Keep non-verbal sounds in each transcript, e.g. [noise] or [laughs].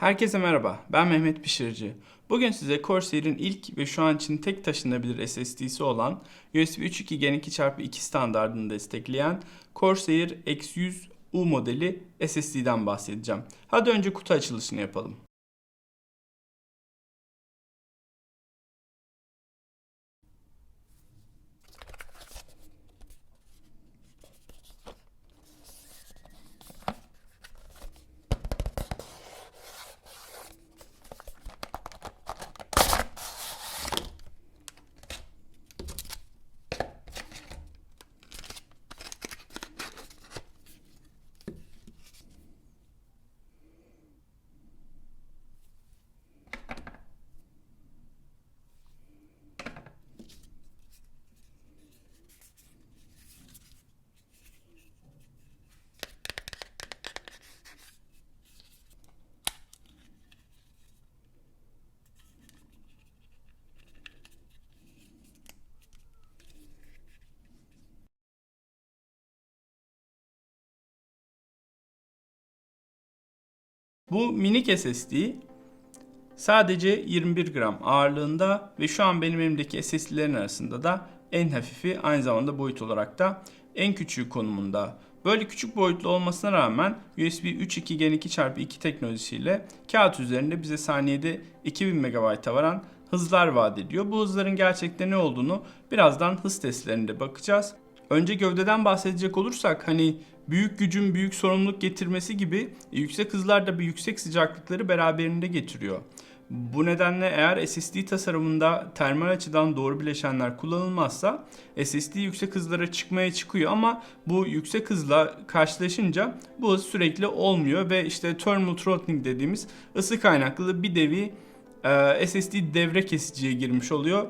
Herkese merhaba, ben Mehmet Pişirici. Bugün size Corsair'in ilk ve şu an için tek taşınabilir SSD'si olan USB 3.2 Gen 2x2 standartını destekleyen Corsair X100U modeli SSD'den bahsedeceğim. Hadi önce kutu açılışını yapalım. Bu minik SSD sadece 21 gram ağırlığında ve şu an benim elimdeki SSD'lerin arasında da en hafifi aynı zamanda boyut olarak da en küçüğü konumunda. Böyle küçük boyutlu olmasına rağmen USB 3.2 Gen 2x2 teknolojisiyle kağıt üzerinde bize saniyede 2000 MB'a varan hızlar vaat ediyor. Bu hızların gerçekten ne olduğunu birazdan hız testlerinde bakacağız. Önce gövdeden bahsedecek olursak hani büyük gücün büyük sorumluluk getirmesi gibi e, yüksek hızlar da bir yüksek sıcaklıkları beraberinde getiriyor. Bu nedenle eğer SSD tasarımında termal açıdan doğru bileşenler kullanılmazsa SSD yüksek hızlara çıkmaya çıkıyor ama bu yüksek hızla karşılaşınca bu hız sürekli olmuyor ve işte thermal throttling dediğimiz ısı kaynaklı bir devi e, SSD devre kesiciye girmiş oluyor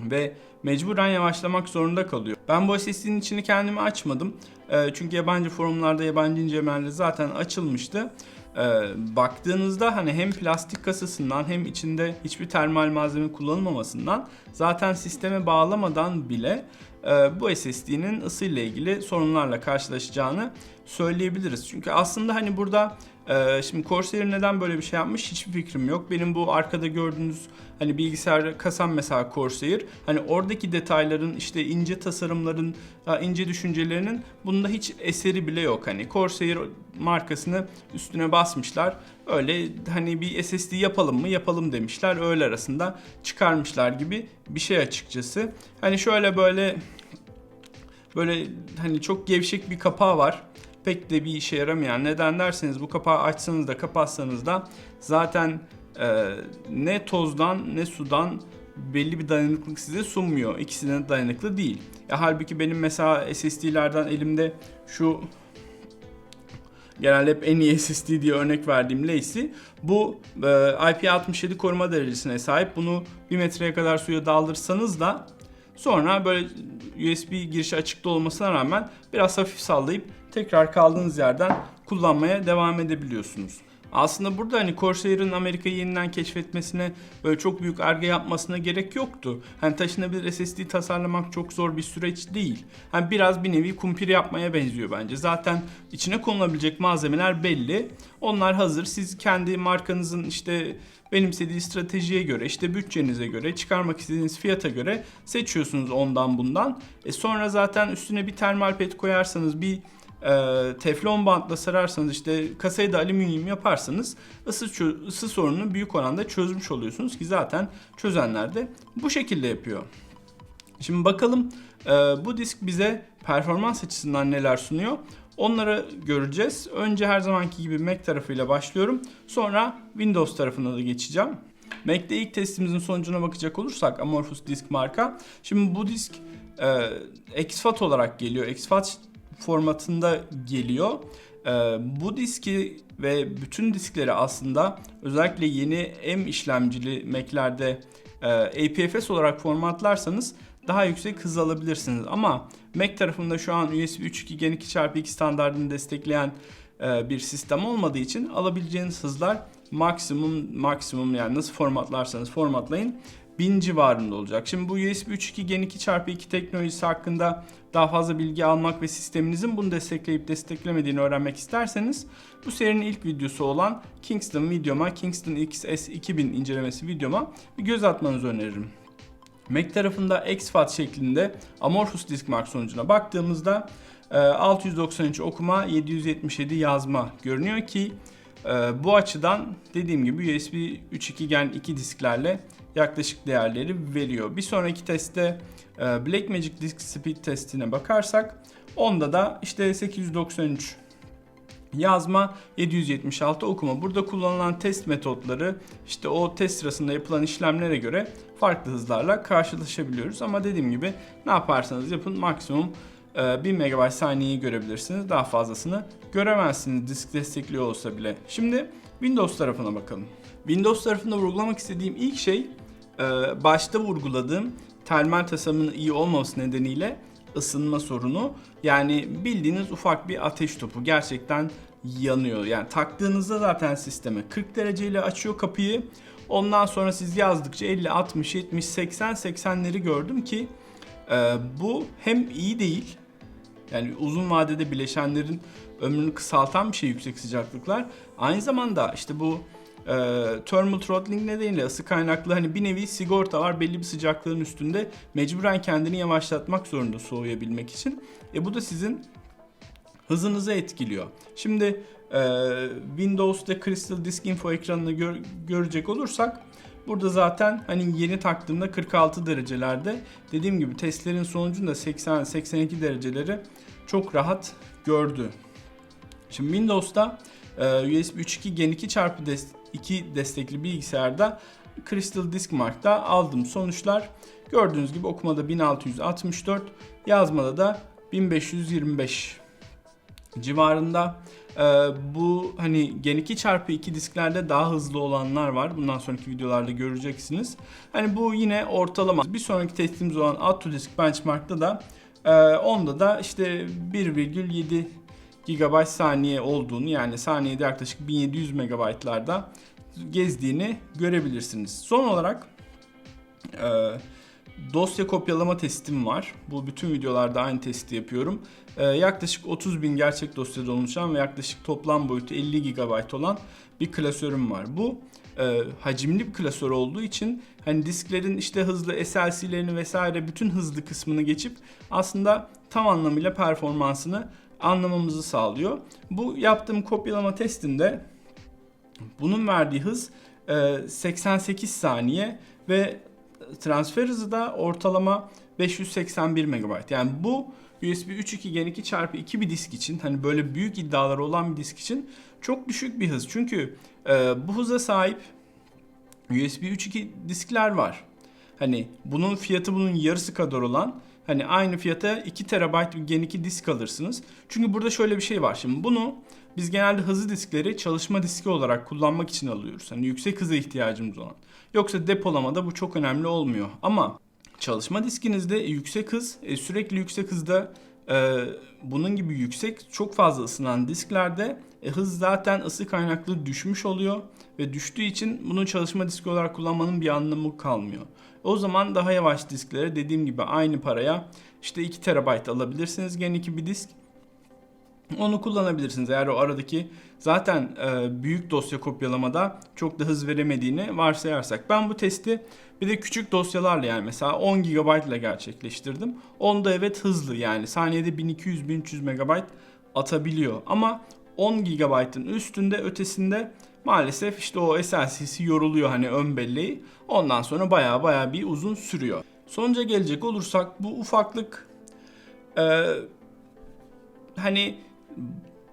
ve mecburen yavaşlamak zorunda kalıyor. Ben bu SSD'nin içini kendimi açmadım. E, çünkü yabancı forumlarda, yabancı incelemelerde zaten açılmıştı. E, baktığınızda hani hem plastik kasasından hem içinde hiçbir termal malzeme kullanılmamasından zaten sisteme bağlamadan bile e, bu SSD'nin ısıyla ilgili sorunlarla karşılaşacağını söyleyebiliriz. Çünkü aslında hani burada ee, şimdi Corsair neden böyle bir şey yapmış hiçbir fikrim yok. Benim bu arkada gördüğünüz hani bilgisayar kasam mesela Corsair. Hani oradaki detayların işte ince tasarımların, ince düşüncelerinin bunda hiç eseri bile yok. Hani Corsair markasını üstüne basmışlar. Öyle hani bir SSD yapalım mı yapalım demişler. Öyle arasında çıkarmışlar gibi bir şey açıkçası. Hani şöyle böyle böyle hani çok gevşek bir kapağı var pek de bir işe yaramayan. Neden derseniz bu kapağı açsanız da kapatsanız da zaten e, ne tozdan ne sudan belli bir dayanıklık size sunmuyor. İkisine dayanıklı değil. Ya, halbuki benim mesela SSD'lerden elimde şu genelde hep en iyi SSD diye örnek verdiğim Lacy bu e, IP67 koruma derecesine sahip. Bunu 1 metreye kadar suya daldırsanız da sonra böyle USB girişi açıkta olmasına rağmen biraz hafif sallayıp tekrar kaldığınız yerden kullanmaya devam edebiliyorsunuz. Aslında burada hani Corsair'ın Amerika'yı yeniden keşfetmesine böyle çok büyük arge yapmasına gerek yoktu. Hani taşınabilir SSD tasarlamak çok zor bir süreç değil. Hani biraz bir nevi kumpir yapmaya benziyor bence. Zaten içine konulabilecek malzemeler belli. Onlar hazır. Siz kendi markanızın işte benimsediği stratejiye göre, işte bütçenize göre, çıkarmak istediğiniz fiyata göre seçiyorsunuz ondan bundan. E sonra zaten üstüne bir termal pet koyarsanız bir e, teflon bantla sararsanız işte kasayı da alüminyum yaparsanız ısı, ısı sorununu büyük oranda çözmüş oluyorsunuz ki zaten çözenler de bu şekilde yapıyor. Şimdi bakalım e, bu disk bize performans açısından neler sunuyor. Onları göreceğiz. Önce her zamanki gibi Mac tarafıyla başlıyorum. Sonra Windows tarafına da geçeceğim. Mac'te ilk testimizin sonucuna bakacak olursak Amorphous Disk marka. Şimdi bu disk e, exFAT olarak geliyor. exFAT formatında geliyor. Ee, bu diski ve bütün diskleri aslında özellikle yeni M işlemcili Mac'lerde e, APFS olarak formatlarsanız daha yüksek hız alabilirsiniz. Ama Mac tarafında şu an USB 3.2 Gen 2x2 standartını destekleyen e, bir sistem olmadığı için alabileceğiniz hızlar maksimum maksimum yani nasıl formatlarsanız formatlayın 1000 civarında olacak. Şimdi bu USB 3.2 Gen 2x2 teknolojisi hakkında daha fazla bilgi almak ve sisteminizin bunu destekleyip desteklemediğini öğrenmek isterseniz bu serinin ilk videosu olan Kingston videoma, Kingston XS 2000 incelemesi videoma bir göz atmanızı öneririm. Mac tarafında exFAT şeklinde amorphous disk mark sonucuna baktığımızda 693 okuma 777 yazma görünüyor ki e, bu açıdan dediğim gibi USB 3.2 Gen 2 disklerle yaklaşık değerleri veriyor. Bir sonraki testte e, Blackmagic Disk Speed testine bakarsak onda da işte 893 yazma 776 okuma. Burada kullanılan test metotları işte o test sırasında yapılan işlemlere göre farklı hızlarla karşılaşabiliyoruz. Ama dediğim gibi ne yaparsanız yapın maksimum 1000 MB saniyeyi görebilirsiniz. Daha fazlasını göremezsiniz disk destekliyor olsa bile. Şimdi Windows tarafına bakalım. Windows tarafında vurgulamak istediğim ilk şey başta vurguladığım termal tasarımının iyi olmaması nedeniyle ısınma sorunu. Yani bildiğiniz ufak bir ateş topu. Gerçekten yanıyor. Yani taktığınızda zaten sisteme 40 dereceyle açıyor kapıyı. Ondan sonra siz yazdıkça 50, 60, 70, 80, 80'leri gördüm ki e, bu hem iyi değil yani uzun vadede bileşenlerin ömrünü kısaltan bir şey yüksek sıcaklıklar. Aynı zamanda işte bu e, thermal throttling nedeniyle ısı kaynaklı hani bir nevi sigorta var belli bir sıcaklığın üstünde mecburen kendini yavaşlatmak zorunda soğuyabilmek için. E bu da sizin hızınızı etkiliyor. Şimdi e, Windows'ta Crystal Disk Info ekranını gör, görecek olursak burada zaten hani yeni taktığımda 46 derecelerde. Dediğim gibi testlerin sonucunda 80-82 dereceleri çok rahat gördü. Şimdi Windows'ta e, USB 3.2 Gen 2 çarpı 2 destekli bilgisayarda Crystal Disk Mark'ta aldığım sonuçlar gördüğünüz gibi okumada 1664, yazmada da 1525 civarında. Ee, bu hani Gen 2 çarpı 2 disklerde daha hızlı olanlar var. Bundan sonraki videolarda göreceksiniz. Hani bu yine ortalama. Bir sonraki testimiz olan AutoDisk Benchmark'ta da e, onda da işte 1,7 GB saniye olduğunu yani saniyede yaklaşık 1700 MB'larda gezdiğini görebilirsiniz. Son olarak e, dosya kopyalama testim var. Bu bütün videolarda aynı testi yapıyorum. Ee, yaklaşık 30 bin gerçek dosyada oluşan ve yaklaşık toplam boyutu 50 GB olan bir klasörüm var. Bu e, hacimli bir klasör olduğu için hani disklerin işte hızlı SLC'lerini vesaire bütün hızlı kısmını geçip aslında tam anlamıyla performansını anlamamızı sağlıyor. Bu yaptığım kopyalama testinde bunun verdiği hız e, 88 saniye ve transfer hızı da ortalama 581 MB. Yani bu USB 3.2 Gen 2 çarpı 2 bir disk için hani böyle büyük iddiaları olan bir disk için çok düşük bir hız. Çünkü e, bu hıza sahip USB 3.2 diskler var. Hani bunun fiyatı bunun yarısı kadar olan hani aynı fiyata 2 TB Gen 2 disk alırsınız. Çünkü burada şöyle bir şey var. Şimdi bunu biz genelde hızlı diskleri çalışma diski olarak kullanmak için alıyoruz. Hani yüksek hıza ihtiyacımız olan. Yoksa depolamada bu çok önemli olmuyor. Ama çalışma diskinizde yüksek hız, e, sürekli yüksek hızda e, bunun gibi yüksek çok fazla ısınan disklerde e, hız zaten ısı kaynaklı düşmüş oluyor ve düştüğü için bunu çalışma diski olarak kullanmanın bir anlamı kalmıyor. O zaman daha yavaş disklere dediğim gibi aynı paraya işte 2 TB alabilirsiniz gen 2 bir disk. Onu kullanabilirsiniz eğer o aradaki zaten e, büyük dosya kopyalamada çok da hız veremediğini varsayarsak. Ben bu testi bir de küçük dosyalarla yani mesela 10 GB ile gerçekleştirdim. Onda evet hızlı yani saniyede 1200-1300 MB atabiliyor. Ama 10 GB'ın üstünde ötesinde maalesef işte o SLC'si yoruluyor hani ön belleği. Ondan sonra baya baya bir uzun sürüyor. Sonuca gelecek olursak bu ufaklık e, hani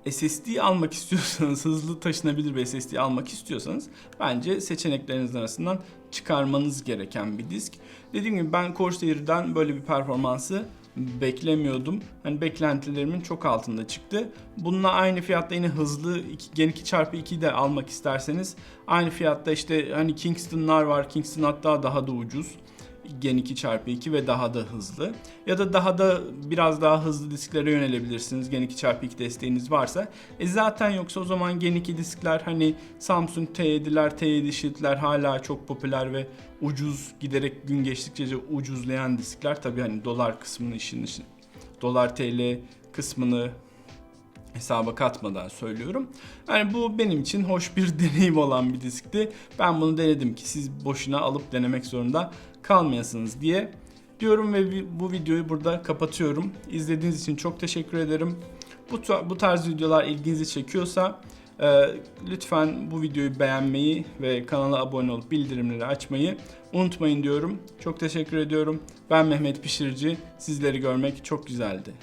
SSD almak istiyorsanız, [laughs] hızlı taşınabilir bir SSD almak istiyorsanız bence seçenekleriniz arasından çıkarmanız gereken bir disk. Dediğim gibi ben Corsair'den böyle bir performansı beklemiyordum. Hani beklentilerimin çok altında çıktı. Bununla aynı fiyatta yine hızlı Gen 2 çarpı 2 de almak isterseniz aynı fiyatta işte hani Kingston'lar var. Kingston hatta daha da ucuz. Gen 2 çarpı 2 ve daha da hızlı. Ya da daha da biraz daha hızlı disklere yönelebilirsiniz. Gen 2 çarpı 2 desteğiniz varsa. E zaten yoksa o zaman Gen 2 diskler hani Samsung T7'ler, T7 Shield'ler hala çok popüler ve ucuz giderek gün geçtikçe ucuzlayan diskler. Tabii hani dolar kısmını işin için dolar TL kısmını hesaba katmadan söylüyorum. Yani bu benim için hoş bir [laughs] deneyim olan bir diskti. Ben bunu denedim ki siz boşuna alıp denemek zorunda kalmayasınız diye diyorum ve bu videoyu burada kapatıyorum. İzlediğiniz için çok teşekkür ederim. Bu, bu tarz videolar ilginizi çekiyorsa e, lütfen bu videoyu beğenmeyi ve kanala abone olup bildirimleri açmayı unutmayın diyorum. Çok teşekkür ediyorum. Ben Mehmet Pişirici. Sizleri görmek çok güzeldi.